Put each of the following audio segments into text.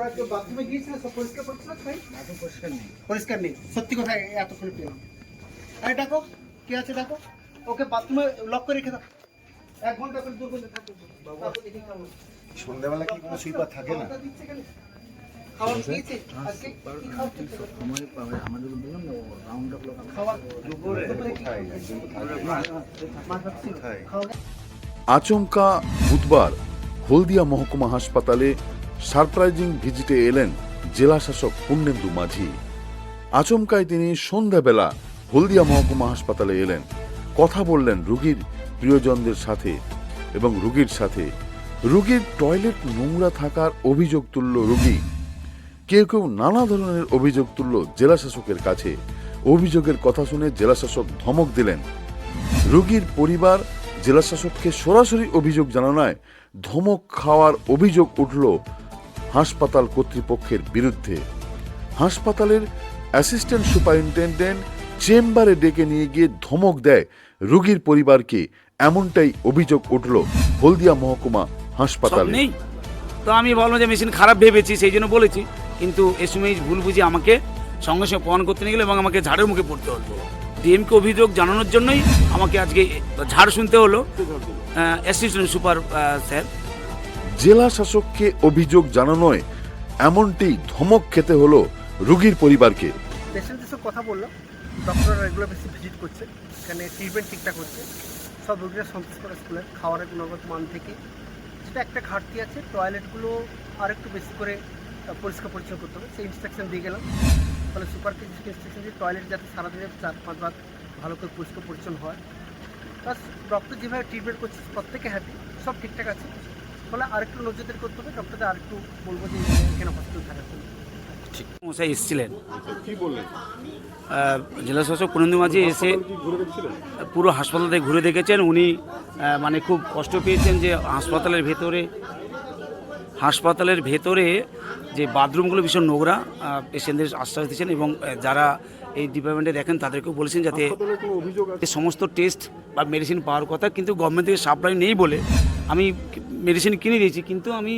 আপনারা কেউ বাথরুমে গিয়েছিলেন সব পরিষ্কার পরিচ্ছন্ন ভাই এত পরিষ্কার নেই। পরিষ্কার নেই। সত্যি কথা এতক্ষণ পেলাম। আরে ডাকো। কে আছে ডাকো? ওকে বাথরুমে লক করে রেখে দাও। এক ঘণ্টা করে দুর্গন্ধে থাকবে। তারপর সন্ধ্যাবেলা কি কোনো সুইপার থাকে না? খাবারটা দিচ্ছে কেন? খাবার খেয়েছে আজকে কি খাবার সময় পাবে। আমাদের বললাম না রাউন্ড আপ লোক খাবার দুপুরে? দুপুরে কোথায়? একজন তো থাকে মাছ ভাত ছিল? কোথায়? আচমকা বুধবার হলদিয়া মহকুমা হাসপাতালে সারপ্রাইজিং ভিজিটে এলেন জেলাশাসক পূর্ণেন্দু মাঝি। আচমকায় তিনি সন্ধ্যাবেলা হলদিয়া মহকুমা হাসপাতালে এলেন। কথা বললেন রুগীর প্রিয়জনদের সাথে এবং রুগীর সাথে। রুগীর টয়লেট নোংরা থাকার অভিযোগ তুলল রুগী। কেউ কেউ নানা ধরনের অভিযোগ তুলল জেলাশাসকের কাছে। অভিযোগের কথা শুনে জেলাশাসক ধমক দিলেন। রুগীর পরিবার জেলাশাসককে সরাসরি অভিযোগ জানানোয় ধমক খাওয়ার অভিযোগ উঠল হাসপাতাল কর্তৃপক্ষের বিরুদ্ধে। হাসপাতালের অ্যাসিস্ট্যান্ট সুপারিনটেন্ডেন্ট চেম্বারে ডেকে নিয়ে গিয়ে ধমক দেয় রোগীর পরিবারকে। এমনটাই অভিযোগ উঠল হলদিয়া মহকুমা হাসপাতালে। নেই। তো আমি বললাম যে মেশিন খারাপ ভেবেছি, সেই জন্য বলেছি। কিন্তু এ সময় ভুল বুঝি আমাকে সঙ্গে সঙ্গে প্রমাণ করতে নিয়ে গেলো এবং আমাকে ঝাড়ের মুখে পড়তে হলো। ডিএমকে অভিযোগ জানানোর জন্যই আমাকে আজকে ঝাড় শুনতে হলো অ্যাসিস্ট্যান্ট সুপার স্যার জেলা শাসককে অভিযোগ জানানোয় এমনটি ধমক খেতে হলো রোগীর পরিবারকে। পেশেন্টের সাথে কথা বললাম ডক্টররা রেগুলার বেশি ভিজিট করছে, এখানে ট্রিটমেন্ট ঠিকঠাক হচ্ছে, সব রোগীরা সন্তোষ করে স্কুলের খাবারের গুণগত মান থেকে। যেটা একটা ঘাটতি আছে টয়লেটগুলো আর একটু বেশি করে পরিষ্কার পরিচ্ছন্ন করতে হবে, সেই ইনস্ট্রাকশন দিয়ে গেলাম। ফলে সুপারকে ইনস্ট্রাকশন দিয়ে টয়লেট যাতে সারাদিনে চার পাঁচবার ভালো করে পরিষ্কার পরিচ্ছন্ন হয়। প্লাস ডক্টর যেভাবে ট্রিটমেন্ট করছে, প্রত্যেকে হ্যাপি সব ঠিকঠাক আছে। ফলে আরেকটু নজরদারি করতে হবে ডক্টরদের আরেকটু বলব যে কেন হসপিটাল থাকার জন্য মশাই এসেছিলেন। কি বললেন? জেলা শাসক পুরেন্দু মাঝি এসে পুরো হাসপাতালে ঘুরে দেখেছেন উনি মানে খুব কষ্ট পেয়েছেন যে হাসপাতালের ভেতরে হাসপাতালের ভেতরে যে বাথরুমগুলো ভীষণ নোংরা পেশেন্টদের আশ্বাস দিচ্ছেন এবং যারা এই ডিপার্টমেন্টে দেখেন তাদেরকেও বলেছেন যাতে সমস্ত টেস্ট বা মেডিসিন পাওয়ার কথা কিন্তু গভর্নমেন্ট থেকে সাপ্লাই নেই বলে আমি মেডিসিন কিনে দিয়েছি কিন্তু আমি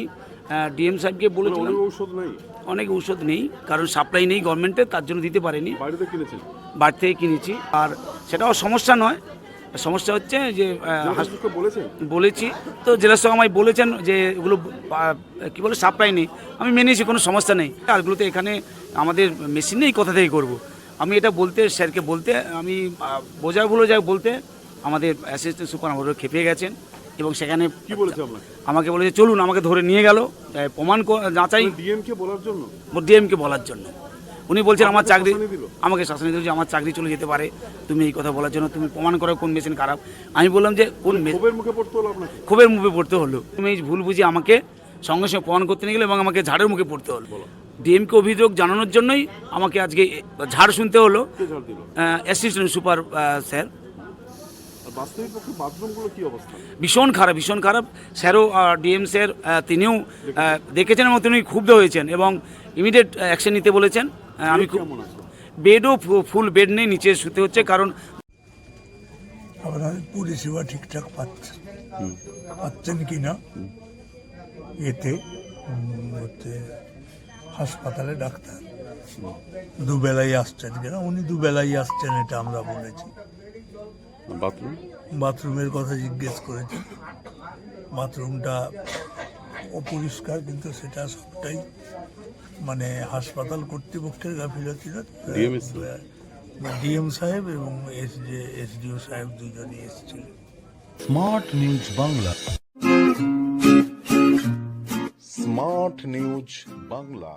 ডিএম সাহেবকে বলেছিলাম অনেক ঔষধ নেই? অনেক ঔষধ নেই কারণ সাপ্লাই নেই গভর্নমেন্টে তার জন্য দিতে পারেনি। বাড়িতে কিনেছেন? বাড়ি থেকে কিনেছি আর সেটাও সমস্যা নয়। সমস্যা হচ্ছে যে বলেছি। তো জেলা সঙ্গে আমায় বলেছেন যে এগুলো কি বলে সাপ্লাই নেই আমি মেনেছি কোনো সমস্যা নেই। আরগুলোতে এখানে আমাদের মেশিন নেই কোথা থেকে করব? আমি এটা বলতে স্যারকে বলতে আমি বোঝা ভুলে যাই বলতে আমাদের অ্যাসিস্ট্যান্ট সুপার আমাদের খেপে গেছেন এবং সেখানে কি বলেছে আমাকে বলেছে চলুন আমাকে ধরে নিয়ে গেল প্রমাণ যাচাই ডিএম কে বলার জন্য? ডিএমকে বলার জন্য। উনি বলছেন আমার চাকরি আমাকে শাসন দিল যে আমার চাকরি চলে যেতে পারে। তুমি এই কথা বলার জন্য তুমি প্রমাণ করো কোন মেশিন খারাপ। আমি বললাম যে কোন ক্ষোভের মুখে পড়তে হলো আপনাকে? ক্ষোভের মুখে পড়তে হলো। তুমি এই ভুল বুঝি আমাকে সঙ্গে সঙ্গে প্রমাণ করতে নিয়ে গেলে এবং আমাকে ঝাড়ের মুখে পড়তে হলো। ডিএমকে অভিযোগ জানানোর জন্যই আমাকে আজকে ঝাড় শুনতে হলো। অ্যাসিস্ট্যান্ট সুপার স্যার ভীষণ খারাপ ভীষণ খারাপ। স্যারও ডিএম স্যার তিনিও দেখেছেন এবং তিনি ক্ষুব্ধ হয়েছেন এবং ইমিডিয়েট অ্যাকশন নিতে বলেছেন। আমি বেডও ফুল বেড নেই নিচে শুতে হচ্ছে কারণ পরিষেবা ঠিকঠাক পাচ্ছেন পাচ্ছেন কি না এতে হাসপাতালে ডাক্তার। দুবেলাই আসছেন কিনা? উনি দুবেলাই আসছেন এটা আমরা বলেছি। বাথরুম? বাথরুমের কথা জিজ্ঞেস করেছি। বাথরুমটা অপরিষ্কার কিন্তু সেটা সবটাই মানে হাসপাতাল কর্তৃপক্ষের গাফিলতি ডিএম সাহেব এবং এস যে এসডিও সাহেব দুজনই এসেছিলেন। Smart news Bangla. Smart news Bangla.